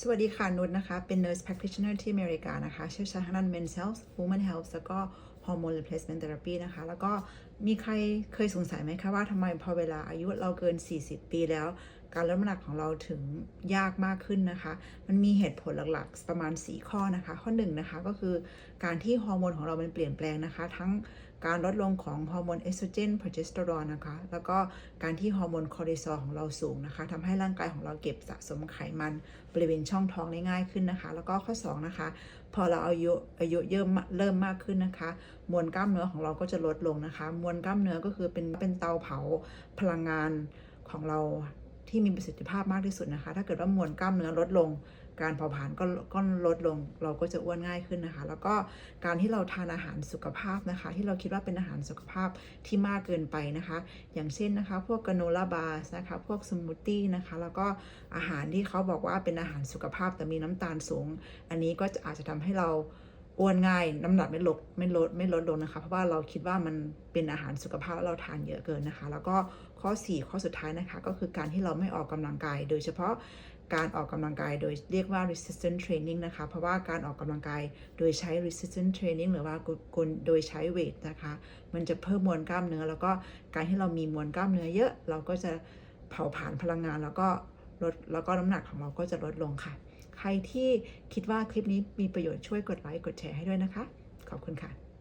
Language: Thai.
สวัสดีค่ะ นุชนะคะ เป็น nurse practitioner ที่อเมริกานะคะ เชี่ยวชาญทางด้าน men's health women health แล้วก็ hormone replacement therapy นะคะ แล้วก็มีใครเคยสงสัยไหมคะว่าทำไมพอเวลาอายุเราเกิน 40 ปีแล้ว การลดน้ำหนักของเราถึงยากมากขึ้นนะคะ มันมีเหตุผลหลักๆ ประมาณ 4 ข้อนะคะ ข้อ1นงนะคะก็คือการที่ฮอร์โมนของเรามันเปลี่ยนแปลงนะคะ ทั้งการลดลงของฮอร์โมนเอสโตรเจนโปรเจสเตอโรนนะคะ แล้วก็การที่ฮอร์โมนคอร์ติซอลของเราสูงนะคะทำให้ร่างกายของเราเก็บสะสมไขมันบริเวณช่องท้องได้ง่ายขึ้นนะคะ แล้วก็ข้อ 2 นะคะ พอเราอายุอายุเยอะมเริ่มมากขึ้นนะคะ มวลกล้ามเนื้อของเราก็จะลดลงนะคะ มวลกล้ามเนื้อก็คือเป็นเป็นเตาเผาพลังงานของเรา ที่มีประสิทธิภาพมากที่สุดนะคะ ถ้าเกิดว่ามวลกล้ามเนื้อลดลง การเผาผลาญก็ก็ลดลง เราก็จะอ้วนง่ายขึ้นนะคะ แล้วก็การที่เราทานอาหารสุขภาพนะคะ ที่เราคิดว่าเป็นอาหารสุขภาพที่มากเกินไปนะคะ อย่างเช่นนะคะ พวกกาโนล่าบาร์สนะคะ พวกสมูทตี้นะคะ แล้วก็อาหารที่เขาบอกว่าเป็นอาหารสุขภาพแต่มีน้ำตาลสูง อันนี้ก็จะอาจจะทำให้เรา อ้วนง่ายน้ำหนักไม่ลดไม่ลดไม่ลดลงนะคะ เพราะว่าเราคิดว่ามันเป็นอาหารสุขภาพเราทานเยอะเกินนะคะ แล้วก็ข้อ 4 ข้อสุดท้ายนะคะ ก็คือการที่เราไม่ออกกำลังกาย โดยเฉพาะการออกกำลังกายโดยเรียกว่า resistance training นะคะ เพราะว่าการออกกำลังกายโดยใช้ resistance training หรือว่ากลโดยใช้เวทนะคะ มันจะเพิ่มมวลกล้ามเนื้อ แล้วก็การที่เรามีมวลกล้ามเนื้อเยอะ เราก็จะเผาผลาญพลังงาน แล้วก็ลดแล้วก็น้ำหนักของเราก็จะลดลงค่ะ ใครที่คิดว่าคลิปนี้มีประโยชน์ช่วยกดไลค์กดแชร์ให้ด้วยนะคะ ขอบคุณค่ะ